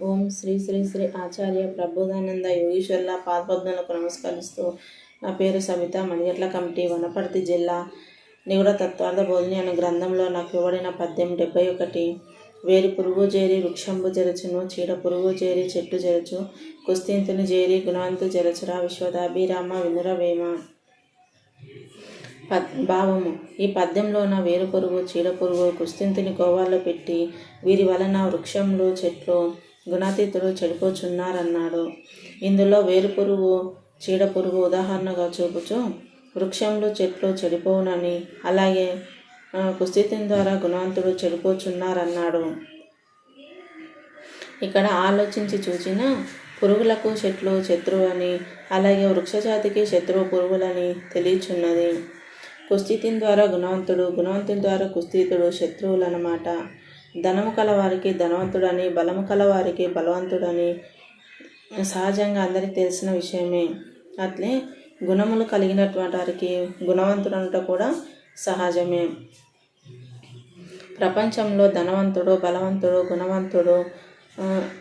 ఓం శ్రీ శ్రీ శ్రీ ఆచార్య ప్రబోధానంద యోగీశ్వర్ల పాదపద్మలకు నమస్కరిస్తూ నా పేరు సవిత మణిగట్ల కమిటీ వనపర్తి జిల్లా నిగుడ తత్వార్థ బోధిని అనే గ్రంథంలో నాకు ఇవ్వబడిన పద్యం డెబ్బై ఒకటి. వేరు పురుగు చేరి వృక్షంబు జరచును చీడ పురుగు చేరి చెట్టు జరచు కుస్తింతుని చేరి గుణవంతు జరచురా విశ్వదాభిరామ వినురవేమ పద్ భావము. ఈ పద్యంలోన వేరు పురుగు చీడ పురుగు కుస్తింతిని గోవాల్లో పెట్టి వీరి వలన వృక్షంలో చెట్లు గుణాతీతులు చెడిపోచున్నారన్నాడు. ఇందులో వేరు పురుగు చీడ పురుగు ఉదాహరణగా చూపుచు వృక్షంలో చెట్లు చెడిపోవునని అలాగే ఆ, ద్వారా గుణవంతుడు చెడిపోచున్నారన్నాడు. ఇక్కడ ఆలోచించి చూచిన పురుగులకు చెట్లు శత్రువు అని అలాగే వృక్షజాతికి శత్రువు పురుగులని తెలియచున్నది. కుస్తీతిని ద్వారా గుణవంతుడు గుణవంతుని ద్వారా కుస్తీతుడు శత్రువులన్నమాట. ధనము కలవారికి ధనవంతుడని బలము కలవారికి బలవంతుడని సహజంగా అందరికీ తెలిసిన విషయమే. అట్లే గుణములు కలిగినటువంటి వారికి గుణవంతుడు కూడా సహజమే. ప్రపంచంలో ధనవంతుడు బలవంతుడు గుణవంతుడు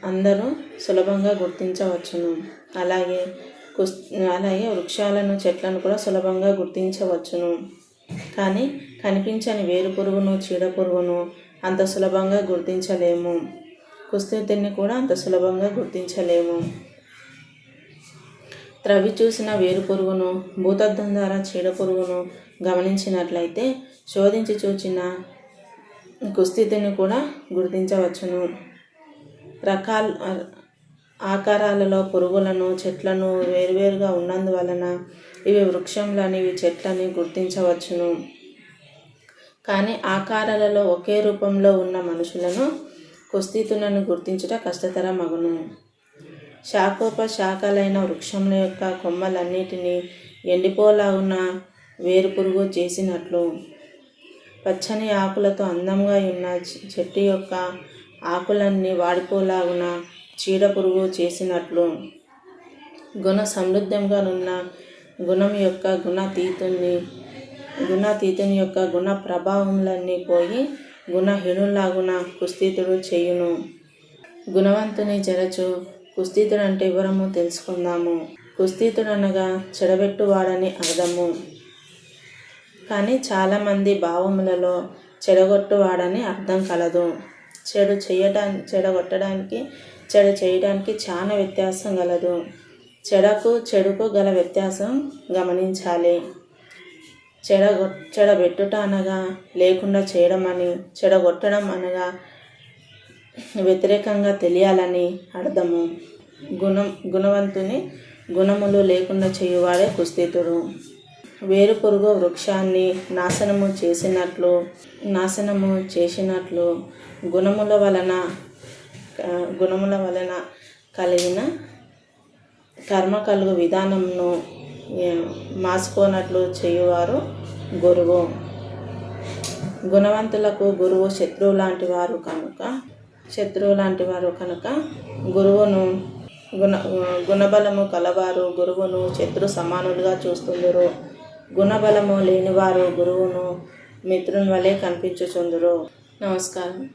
అందరూ సులభంగా గుర్తించవచ్చును. అలాగే కుస్ అలాగే వృక్షాలను చెట్లను కూడా సులభంగా గుర్తించవచ్చును. కానీ కనిపించని వేరు పురుగును చీడ పురుగును అంత సులభంగా గుర్తించలేము. కుస్తీతిని కూడా అంత సులభంగా గుర్తించలేము. త్రవి చూసిన వేరు పురుగును భూతద్దం ద్వారా చీడ పురుగును గమనించినట్లయితే శోధించి చూచిన కుస్థితిని కూడా గుర్తించవచ్చును. రకాల ఆకారాలలో పురుగులను చెట్లను వేరువేరుగా ఉన్నందువలన ఇవి వృక్షంలని ఇవి చెట్లని గుర్తించవచ్చును. కానీ ఆకారాలలో ఒకే రూపంలో ఉన్న మనుషులను కుస్తీతులను గుర్తించుట కష్టతరమగును శాఖోపశాఖలైన వృక్షముల యొక్క కొమ్మలన్నిటినీ ఎండిపోలాగున వేరు పురుగు చేసినట్లు. పచ్చని ఆకులతో అందంగా ఉన్న చెట్టు యొక్క ఆకులన్నీ వాడిపోలాగున చీడ పురుగు చేసినట్లు. గుణ సమృద్ధంగా ఉన్న గుణం యొక్క గుణాతీతుని గుణాతీతం యొక్క గుణ ప్రభావములన్నీ పోయి గుణహీనులాగున కుస్తీతుడు చేయును. గుణవంతుని జరచు కుస్తీతుడు అంటే వివరము తెలుసుకుందాము. కుస్తీతుడు అనగా చెడబెట్టువాడని అర్థము. కానీ చాలామంది భావములలో చెడగొట్టువాడని అర్థం కలదు. చెడు చేయడానికి చెడగొట్టడానికి చెడు చేయడానికి చాలా వ్యత్యాసం గలదు. చెడకు చెడుకు గల వ్యత్యాసం గమనించాలి. చెడగొ చెడబెట్టుట అనగా లేకుండా చేయడం అని చెడగొట్టడం అనగా వ్యతిరేకంగా తెలియాలని అర్థము. గుణం గుణవంతుని గుణములు లేకుండా చేయువాడే కుస్తీతుడు. వేరు పురుగు వృక్షాన్ని నాశనము చేసినట్లు నాశనము చేసినట్లు గుణముల వలన గుణముల వలన కలిగిన కర్మ కలుగు విధానంను మాసుకోనట్లు చేయువారు గురువు. గుణవంతులకు గురువు శత్రువు లాంటి వారు కనుక శత్రువు లాంటి వారు కనుక గురువును గుణ గుణబలము కలవారు గురువును శత్రు సమానులుగా చూస్తుందరు. గుణబలము లేనివారు గురువును మిత్రుని వలె కనిపించుచుందురు. నమస్కారం.